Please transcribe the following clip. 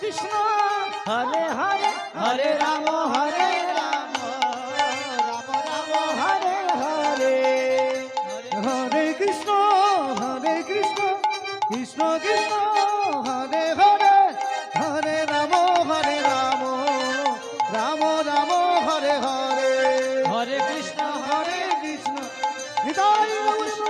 Krishna Hare Hare Hare Ram Hare Ram Ram Ram Hare Hare. Hare Krishna Hare Krishna Krishna Krishna Hare Hare Hare Ram Hare Ram Ram Ram Hare Hare. Hare Krishna Hare Krishna. Nitai Gour